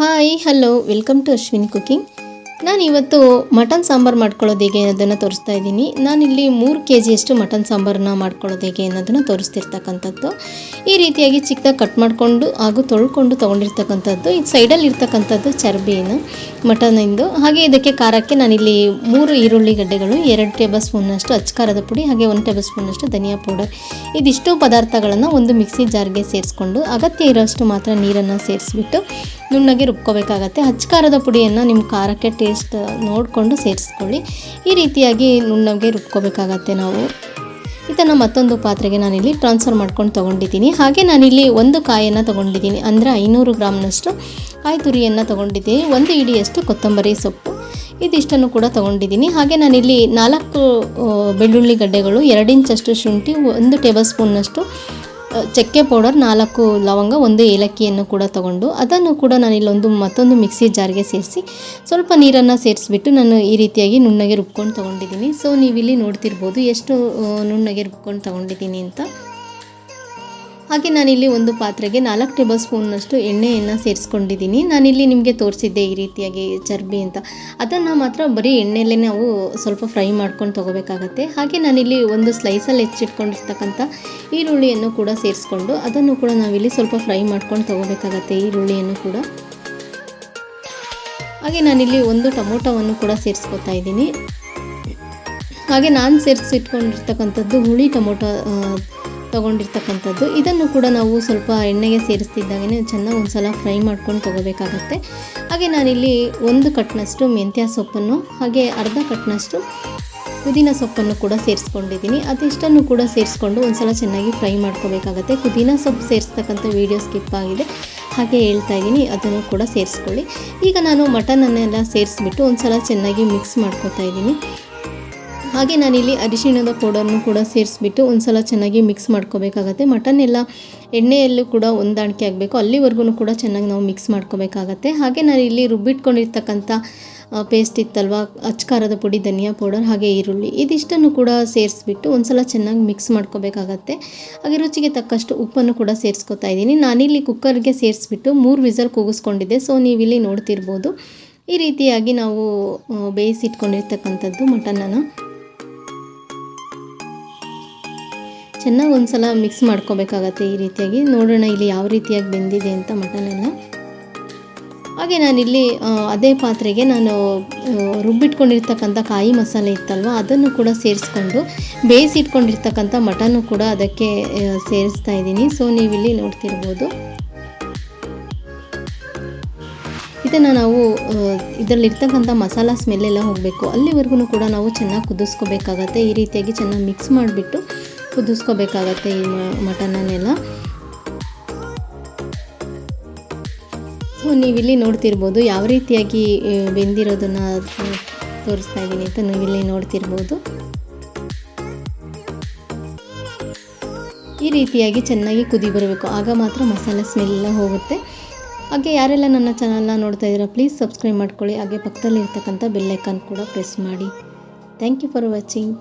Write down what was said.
Hi hello welcome to Ashwin cooking. ನಾನು ಇವತ್ತು mutton sambar ಮಾಡ್ಕೊಳ್ಳೋದು ಹೇಗೆ ಅನ್ನೋದನ್ನು ತೋರಿಸ್ತಾ ಇದ್ದೀನಿ. ನಾನಿಲ್ಲಿ ಮೂರು ಕೆ ಜಿಯಷ್ಟು ಮಟನ್ ಸಾಂಬಾರನ್ನ ಮಾಡ್ಕೊಳ್ಳೋದು ಹೇಗೆ ಅನ್ನೋದನ್ನು ತೋರಿಸ್ತಿರ್ತಕ್ಕಂಥದ್ದು. ಈ ರೀತಿಯಾಗಿ ಚಿಕ್ಕದಾಗಿ ಕಟ್ ಮಾಡಿಕೊಂಡು ಹಾಗೂ ತೊಳ್ಕೊಂಡು ತೊಗೊಂಡಿರ್ತಕ್ಕಂಥದ್ದು. ಇದು ಸೈಡಲ್ಲಿ ಇರ್ತಕ್ಕಂಥದ್ದು ಚರ್ಬಿನ ಮಟನಿಂದು ಹಾಗೆ ಇದಕ್ಕೆ ಖಾರಕ್ಕೆ ನಾನಿಲ್ಲಿ ಮೂರು ಈರುಳ್ಳಿ ಗಡ್ಡೆಗಳು, ಎರಡು ಟೇಬಲ್ ಸ್ಪೂನಷ್ಟು ಅಚ್ಕಾರದ ಪುಡಿ, ಹಾಗೆ ಒಂದು ಟೇಬಲ್ ಸ್ಪೂನಷ್ಟು ಧನಿಯಾ ಪೌಡರ್. ಇದಿಷ್ಟು ಪದಾರ್ಥಗಳನ್ನು ಒಂದು ಮಿಕ್ಸಿ ಜಾರ್ಗೆ ಸೇರಿಸ್ಕೊಂಡು ಅಗತ್ಯ ಇರೋಷ್ಟು ಮಾತ್ರ ನೀರನ್ನು ಸೇರಿಸ್ಬಿಟ್ಟು ನುಣ್ಣಗೆ ರುಬ್ಕೋಬೇಕಾಗತ್ತೆ. ಹಚ್ಕಾರದ ಪುಡಿಯನ್ನು ನಿಮ್ಮ ಖಾರಕ್ಕೆ ಟೇಸ್ಟ್ ನೋಡಿಕೊಂಡು ಸೇರಿಸ್ಕೊಳ್ಳಿ. ಈ ರೀತಿಯಾಗಿ ನುಣ್ಣಗೆ ರುಬ್ಕೋಬೇಕಾಗತ್ತೆ ನಾವು. ಇದನ್ನು ಮತ್ತೊಂದು ಪಾತ್ರೆಗೆ ನಾನಿಲ್ಲಿ ಟ್ರಾನ್ಸ್ಫರ್ ಮಾಡ್ಕೊಂಡು ತೊಗೊಂಡಿದ್ದೀನಿ. ಹಾಗೆ ನಾನಿಲ್ಲಿ ಒಂದು ಕಾಯನ್ನು ತೊಗೊಂಡಿದ್ದೀನಿ. ಅಂದರೆ ಐನೂರು ಗ್ರಾಮ್ನಷ್ಟು ಕಾಯಿ ತುರಿಯನ್ನು ತೊಗೊಂಡಿದ್ದೀನಿ. ಒಂದು ಇಡಿಯಷ್ಟು ಕೊತ್ತಂಬರಿ ಸೊಪ್ಪು ಇದಿಷ್ಟನ್ನು ಕೂಡ ತೊಗೊಂಡಿದ್ದೀನಿ. ಹಾಗೆ ನಾನಿಲ್ಲಿ ನಾಲ್ಕು ಬೆಳ್ಳುಳ್ಳಿ ಗಡ್ಡೆಗಳು, ಎರಡು ಇಂಚಷ್ಟು ಶುಂಠಿ, ಒಂದು ಟೇಬಲ್ ಸ್ಪೂನ್ನಷ್ಟು ಚಕ್ಕೆ ಪೌಡರ್ ನಾಲ್ಕು ಲವಂಗ, ಒಂದು ಏಲಕ್ಕಿಯನ್ನು ಕೂಡ ತಗೊಂಡು ಅದನ್ನು ಕೂಡ ನಾನು ಇಲ್ಲೊಂದು ಮತ್ತೊಂದು ಮಿಕ್ಸಿ ಜಾರ್ಗೆ ಸೇರಿಸಿ ಸ್ವಲ್ಪ ನೀರನ್ನು ಸೇರಿಸ್ಬಿಟ್ಟು ನಾನು ಈ ರೀತಿಯಾಗಿ ನುಣ್ಣಗೆ ರುಬ್ಕೊಂಡು ತೊಗೊಂಡಿದ್ದೀನಿ. ಸೊ ನೀವಿಲ್ಲಿ ನೋಡ್ತಿರ್ಬೋದು ಎಷ್ಟು ನುಣ್ಣಗೆ ರುಬ್ಕೊಂಡು ತೊಗೊಂಡಿದ್ದೀನಿ ಅಂತ. ಹಾಗೆ ನಾನಿಲ್ಲಿ ಒಂದು ಪಾತ್ರೆಗೆ ನಾಲ್ಕು ಟೇಬಲ್ ಸ್ಪೂನ್ನಷ್ಟು ಎಣ್ಣೆಯನ್ನು ಸೇರಿಸ್ಕೊಂಡಿದ್ದೀನಿ. ನಾನಿಲ್ಲಿ ನಿಮಗೆ ತೋರಿಸಿದ್ದೆ ಈ ರೀತಿಯಾಗಿ ಚರ್ಬಿ ಅಂತ. ಅದನ್ನು ಮಾತ್ರ ಬರೀ ಎಣ್ಣೆಯಲ್ಲೇ ನಾವು ಸ್ವಲ್ಪ ಫ್ರೈ ಮಾಡ್ಕೊಂಡು ತೊಗೋಬೇಕಾಗತ್ತೆ. ಹಾಗೆ ನಾನಿಲ್ಲಿ ಒಂದು ಸ್ಲೈಸಲ್ಲಿ ಹೆಚ್ಚಿಟ್ಕೊಂಡಿರ್ತಕ್ಕಂಥ ಈರುಳ್ಳಿಯನ್ನು ಕೂಡ ಸೇರಿಸ್ಕೊಂಡು ಅದನ್ನು ಕೂಡ ನಾವಿಲ್ಲಿ ಸ್ವಲ್ಪ ಫ್ರೈ ಮಾಡ್ಕೊಂಡು ತೊಗೋಬೇಕಾಗತ್ತೆ ಈರುಳ್ಳಿಯನ್ನು ಕೂಡ. ಹಾಗೆ ನಾನಿಲ್ಲಿ ಒಂದು ಟೊಮೊಟೊವನ್ನು ಕೂಡ ಸೇರಿಸ್ಕೊತಾ ಇದ್ದೀನಿ. ಹಾಗೆ ನಾನು ಸೇರಿಸಿಟ್ಕೊಂಡಿರ್ತಕ್ಕಂಥದ್ದು ಹುಳಿ ಟೊಮೊಟೊ ತಗೊಂಡಿರ್ತಕ್ಕಂಥದ್ದು. ಇದನ್ನು ಕೂಡ ನಾವು ಸ್ವಲ್ಪ ಎಣ್ಣೆಗೆ ಸೇರಿಸ್ತಿದ್ದಾಗೇ ಚೆನ್ನಾಗಿ ಒಂದು ಸಲ ಫ್ರೈ ಮಾಡ್ಕೊಂಡು ತೊಗೋಬೇಕಾಗತ್ತೆ. ಹಾಗೆ ನಾನಿಲ್ಲಿ ಒಂದು ಕಟ್ನಷ್ಟು ಮೆಂತ್ಯ ಸೊಪ್ಪನ್ನು, ಹಾಗೆ ಅರ್ಧ ಕಟ್ನಷ್ಟು ಪುದೀನ ಸೊಪ್ಪನ್ನು ಕೂಡ ಸೇರಿಸ್ಕೊಂಡಿದ್ದೀನಿ. ಅದಿಷ್ಟನ್ನು ಕೂಡ ಸೇರಿಸ್ಕೊಂಡು ಒಂದ್ಸಲ ಚೆನ್ನಾಗಿ ಫ್ರೈ ಮಾಡ್ಕೋಬೇಕಾಗತ್ತೆ. ಪುದೀನ ಸೊಪ್ಪು ಸೇರಿಸ್ತಕ್ಕಂಥ ವೀಡಿಯೋ ಸ್ಕಿಪ್ ಆಗಿದೆ. ಹಾಗೆ ಹೇಳ್ತಾ ಇದ್ದೀನಿ, ಅದನ್ನು ಕೂಡ ಸೇರಿಸ್ಕೊಳ್ಳಿ. ಈಗ ನಾನು ಮಟನನ್ನೆಲ್ಲ ಸೇರಿಸ್ಬಿಟ್ಟು ಒಂದ್ಸಲ ಚೆನ್ನಾಗಿ ಮಿಕ್ಸ್ ಮಾಡ್ಕೋತಾ ಇದ್ದೀನಿ. ಹಾಗೆ ನಾನಿಲ್ಲಿ ಅರಿಶಿಣದ ಪೌಡರ್ನು ಕೂಡ ಸೇರಿಸ್ಬಿಟ್ಟು ಒಂದ್ಸಲ ಚೆನ್ನಾಗಿ ಮಿಕ್ಸ್ ಮಾಡ್ಕೋಬೇಕಾಗತ್ತೆ. ಮಟನ್ ಎಲ್ಲ ಎಣ್ಣೆಯಲ್ಲೂ ಕೂಡ ಹೊಂದಾಣಿಕೆ ಆಗಬೇಕು. ಅಲ್ಲಿವರೆಗೂ ಕೂಡ ಚೆನ್ನಾಗಿ ನಾವು ಮಿಕ್ಸ್ ಮಾಡ್ಕೋಬೇಕಾಗತ್ತೆ. ಹಾಗೆ ನಾನಿಲ್ಲಿ ರುಬ್ಬಿಟ್ಕೊಂಡಿರ್ತಕ್ಕಂಥ ಪೇಸ್ಟ್ ಇತ್ತಲ್ವ, ಅಚ್ಕಾರದ ಪುಡಿ, ಧನಿಯಾ ಪೌಡರ್, ಹಾಗೆ ಈರುಳ್ಳಿ ಇದಿಷ್ಟನ್ನು ಕೂಡ ಸೇರಿಸ್ಬಿಟ್ಟು ಒಂದ್ಸಲ ಚೆನ್ನಾಗಿ ಮಿಕ್ಸ್ ಮಾಡ್ಕೋಬೇಕಾಗತ್ತೆ. ಹಾಗೆ ರುಚಿಗೆ ತಕ್ಕಷ್ಟು ಉಪ್ಪನ್ನು ಕೂಡ ಸೇರಿಸ್ಕೊತಾ ಇದ್ದೀನಿ. ನಾನಿಲ್ಲಿ ಕುಕ್ಕರ್ಗೆ ಸೇರಿಸ್ಬಿಟ್ಟು ಮೂರು ವಿಸಲ್ ಕೂಗಿಸ್ಕೊಂಡಿದ್ದೆ. ಸೊ, ನೀವಿಲ್ಲಿ ನೋಡ್ತಿರ್ಬೋದು. ಈ ರೀತಿಯಾಗಿ ನಾವು ಬೇಯಿಸಿಟ್ಕೊಂಡಿರ್ತಕ್ಕಂಥದ್ದು ಮಟನನ್ನು. ಚೆನ್ನಾಗಿ ಒಂದ್ಸಲ ಮಿಕ್ಸ್ ಮಾಡ್ಕೋಬೇಕಾಗತ್ತೆ ಈ ರೀತಿಯಾಗಿ. ನೋಡೋಣ ಇಲ್ಲಿ ಯಾವ ರೀತಿಯಾಗಿ ಬೆಂದಿದೆ ಅಂತ ಮಟನ್ ಎಲ್ಲ ಹಾಗೆ ನಾನಿಲ್ಲಿ ಅದೇ ಪಾತ್ರೆಗೆ ನಾನು ರುಬ್ಬಿಟ್ಕೊಂಡಿರ್ತಕ್ಕಂಥ ಕಾಯಿ ಮಸಾಲೆ ಇತ್ತಲ್ವ, ಅದನ್ನು ಕೂಡ ಸೇರಿಸ್ಕೊಂಡು ಬೇಯಿಸಿಟ್ಕೊಂಡಿರ್ತಕ್ಕಂಥ ಮಟನ್ನು ಕೂಡ ಅದಕ್ಕೆ ಸೇರಿಸ್ತಾ ಇದ್ದೀನಿ. ಸೊ ನೀವಿಲ್ಲಿ ನೋಡ್ತಿರ್ಬೋದು. ಇದನ್ನು ನಾವು ಇದರಲ್ಲಿರ್ತಕ್ಕಂಥ ಮಸಾಲ ಸ್ಮೆಲ್ಲೆಲ್ಲ ಹೋಗಬೇಕು. ಅಲ್ಲಿವರೆಗೂ ಕೂಡ ನಾವು ಚೆನ್ನಾಗಿ ಕುದಿಸ್ಕೋಬೇಕಾಗತ್ತೆ. ಈ ರೀತಿಯಾಗಿ ಚೆನ್ನಾಗಿ ಮಿಕ್ಸ್ ಮಾಡಿಬಿಟ್ಟು ಕುದಿಸ್ಕೋಬೇಕಾಗತ್ತೆ ಈ ಮಟನನ್ನೆಲ್ಲ. ಸೊ ನೀವಿಲ್ಲಿ ನೋಡ್ತಿರ್ಬೋದು ಯಾವ ರೀತಿಯಾಗಿ ಬೆಂದಿರೋದನ್ನು ತೋರಿಸ್ತಾ ಇದ್ದೀನಿ ಅಂತ ನೀವಿಲ್ಲಿ ನೋಡ್ತಿರ್ಬೋದು. ಈ ರೀತಿಯಾಗಿ ಚೆನ್ನಾಗಿ ಕುದಿ ಬರಬೇಕು. ಆಗ ಮಾತ್ರ ಮಸಾಲೆ ಸ್ಮೆಲ್ ಎಲ್ಲ ಹೋಗುತ್ತೆ. ಹಾಗೆ ಯಾರೆಲ್ಲ ನನ್ನ ಚಾನಲ್ನ ನೋಡ್ತಾ ಇದ್ದೀರಾ ಪ್ಲೀಸ್ ಸಬ್ಸ್ಕ್ರೈಬ್ ಮಾಡ್ಕೊಳ್ಳಿ. ಹಾಗೆ ಪಕ್ಕದಲ್ಲಿ ಇರ್ತಕ್ಕಂಥ ಬೆಲ್ಲೈಕಾನ್ ಕೂಡ ಪ್ರೆಸ್ ಮಾಡಿ. Thank you for watching